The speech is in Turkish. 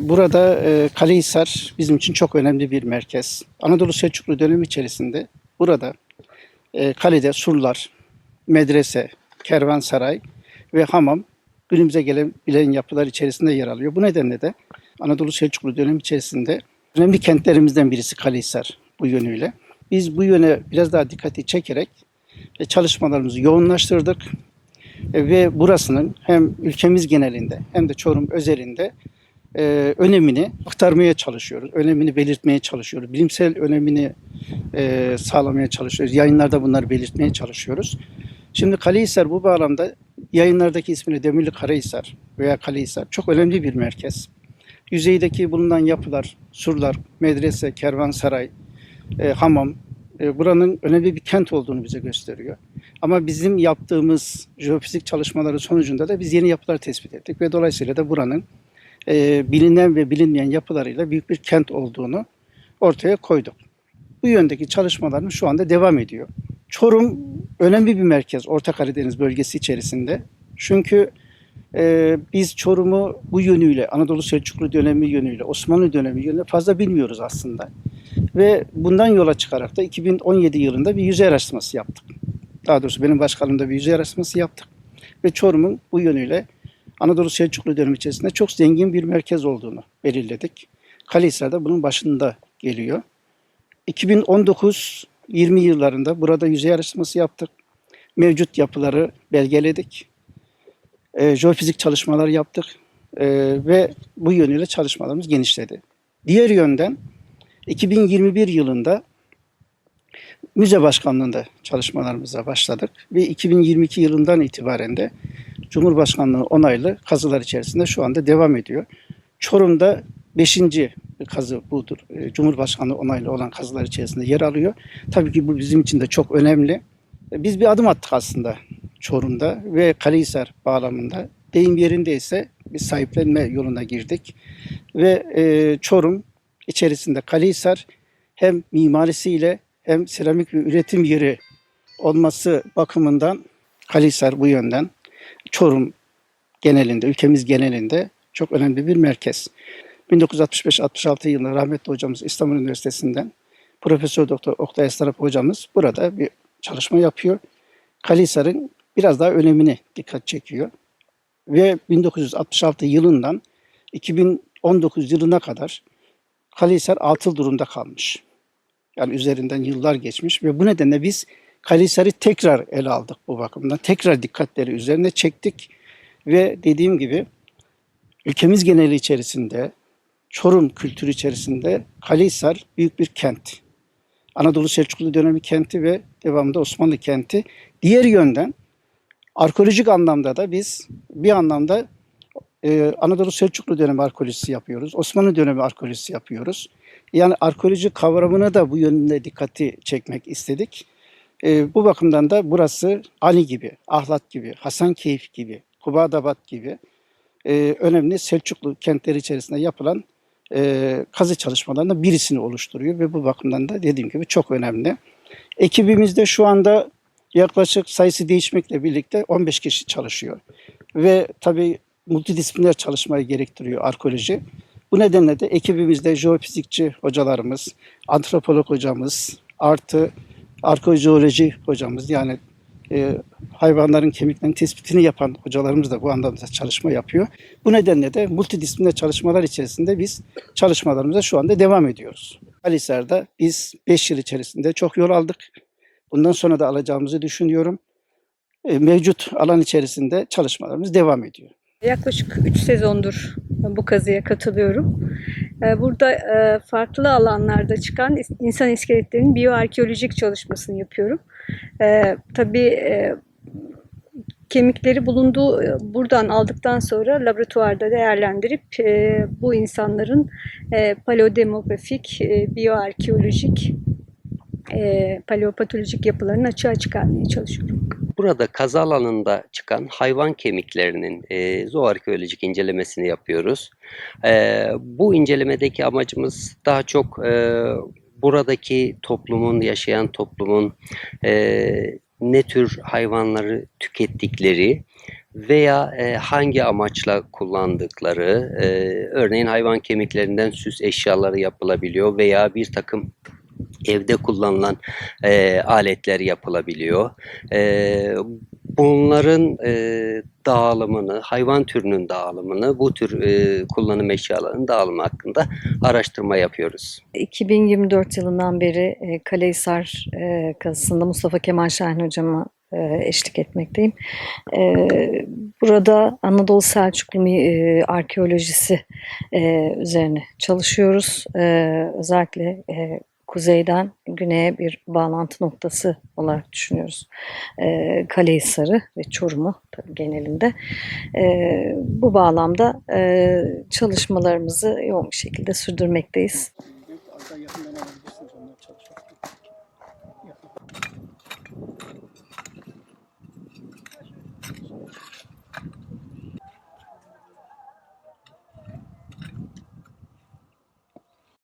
Burada e, Kalehisar bizim için çok önemli bir merkez. Anadolu Selçuklu dönemi içerisinde burada e, kalede surlar, medrese, kervansaray ve hamam günümüze gelebilen yapılar içerisinde yer alıyor. Bu nedenle de Anadolu Selçuklu dönemi içerisinde önemli kentlerimizden birisi Kalehisar bu yönüyle. Biz bu yöne biraz daha dikkati çekerek e, çalışmalarımızı yoğunlaştırdık. E, ve burasının hem ülkemiz genelinde hem de Çorum özelinde e, önemini aktarmaya çalışıyoruz. Önemini belirtmeye çalışıyoruz. Bilimsel önemini e, sağlamaya çalışıyoruz. Yayınlarda bunları belirtmeye çalışıyoruz. Şimdi Kalehisar bu bağlamda yayınlardaki ismini Demirli Karahisar veya Kalehisar çok önemli bir merkez. Yüzeydeki bulunan yapılar, surlar, medrese, kervansaray, e, hamam, e, buranın önemli bir kent olduğunu bize gösteriyor. Ama bizim yaptığımız jeofizik çalışmaları sonucunda da biz yeni yapılar tespit ettik ve dolayısıyla da buranın e, bilinen ve bilinmeyen yapılarıyla büyük bir kent olduğunu ortaya koyduk. Bu yöndeki çalışmalarımız şu anda devam ediyor. Çorum önemli bir merkez Orta Karadeniz bölgesi içerisinde. Çünkü e, biz Çorum'u bu yönüyle, Anadolu Selçuklu dönemi yönüyle, Osmanlı dönemi yönüyle fazla bilmiyoruz aslında. Ve bundan yola çıkarak da 2017 yılında bir yüzey araştırması yaptık. Daha doğrusu benim başkanlığımda bir yüzey araştırması yaptık. Ve Çorum'un bu yönüyle Anadolu Selçuklu dönemi içerisinde çok zengin bir merkez olduğunu belirledik. Kalehisar da bunun başında geliyor. 2019-20 yıllarında burada yüzey araştırması yaptık. Mevcut yapıları belgeledik. E, jeofizik çalışmalar yaptık. E, ve bu yönüyle çalışmalarımız genişledi. Diğer yönden 2021 yılında müze başkanlığında çalışmalarımıza başladık ve 2022 yılından itibaren de Cumhurbaşkanlığı onaylı kazılar içerisinde şu anda devam ediyor. Çorum'da 5. kazı budur. E, Cumhurbaşkanlığı onaylı olan kazılar içerisinde yer alıyor. Tabii ki bu bizim için de çok önemli. E, Biz bir adım attık aslında Çorum'da ve Kalehisar bağlamında. Deyim yerindeyse bir sahiplenme yoluna girdik. Ve e, Çorum içerisinde Kalehisar hem mimarisiyle hem seramik ve üretim yeri olması bakımından Kalehisar bu yönden Çorum genelinde, ülkemiz genelinde çok önemli bir merkez. 1965-66 yılında rahmetli hocamız İstanbul Üniversitesi'nden Profesör Doktor Oktay Estarap hocamız burada bir çalışma yapıyor. Kalehisar'ın biraz daha önemini dikkat çekiyor. Ve 1966 yılından 2019 yılına kadar Kalehisar atıl durumda kalmış. Yani üzerinden yıllar geçmiş ve bu nedenle biz Kalehisar'ı tekrar ele aldık bu bakımdan. Tekrar dikkatleri üzerine çektik ve dediğim gibi ülkemiz geneli içerisinde Çorum kültürü içerisinde Kalehisar büyük bir kent. Anadolu Selçuklu dönemi kenti ve devamında Osmanlı kenti. Diğer yönden arkeolojik anlamda da biz bir anlamda e, Anadolu Selçuklu dönemi arkeolojisi yapıyoruz. Osmanlı dönemi arkeolojisi yapıyoruz. Yani arkeoloji kavramına da bu yönde dikkati çekmek istedik. E, bu bakımdan da burası Ali gibi, Ahlat gibi, Hasankeyf gibi, Kubadabat gibi e, önemli Selçuklu kentleri içerisinde yapılan e, kazı çalışmalarından birisini oluşturuyor ve bu bakımdan da dediğim gibi çok önemli. Ekibimizde şu anda yaklaşık sayısı değişmekle birlikte 15 kişi çalışıyor. Ve tabii multidisipliner çalışmayı gerektiriyor arkeoloji. Bu nedenle de ekibimizde jeofizikçi hocalarımız, antropolog hocamız, artı arkeojeoloji hocamız yani e, hayvanların kemiklerinin tespitini yapan hocalarımız da bu anlamda çalışma yapıyor. Bu nedenle de multidisipliner çalışmalar içerisinde biz çalışmalarımıza şu anda devam ediyoruz. Alisar'da biz 5 yıl içerisinde çok yol aldık. Bundan sonra da alacağımızı düşünüyorum. E, mevcut alan içerisinde çalışmalarımız devam ediyor. Yaklaşık 3 sezondur bu kazıya katılıyorum. Ee, Burada e, farklı alanlarda çıkan insan iskeletlerinin biyoarkeolojik çalışmasını yapıyorum. Ee, Tabii e, kemikleri bulunduğu e, buradan aldıktan sonra laboratuvarda değerlendirip bu insanların paleodemografik, e, biyoarkeolojik, e, paleopatolojik yapılarını açığa çıkarmaya çalışıyorum. Burada kazı alanında çıkan hayvan kemiklerinin e, zooarkeolojik incelemesini yapıyoruz. E, bu incelemedeki amacımız daha çok e, buradaki toplumun, yaşayan toplumun e, ne tür hayvanları tükettikleri veya e, hangi amaçla kullandıkları, e, örneğin hayvan kemiklerinden süs eşyaları yapılabiliyor veya bir takım evde kullanılan e, aletler yapılabiliyor. E, bunların e, dağılımını, hayvan türünün dağılımını, bu tür e, kullanım eşyalarının dağılımı hakkında araştırma yapıyoruz. 2024 yılından beri e, Kalehisar e, kazısında Mustafa Kemal Şahin hocama e, eşlik etmekteyim. E, burada Anadolu Selçuklu e, arkeolojisi üzerine çalışıyoruz. Özellikle kuzeyden güneye bir bağlantı noktası olarak düşünüyoruz. E, Kalehisar'ı ve Çorum'u tabii genelinde. E, bu bağlamda e, çalışmalarımızı yoğun bir şekilde sürdürmekteyiz. Yakından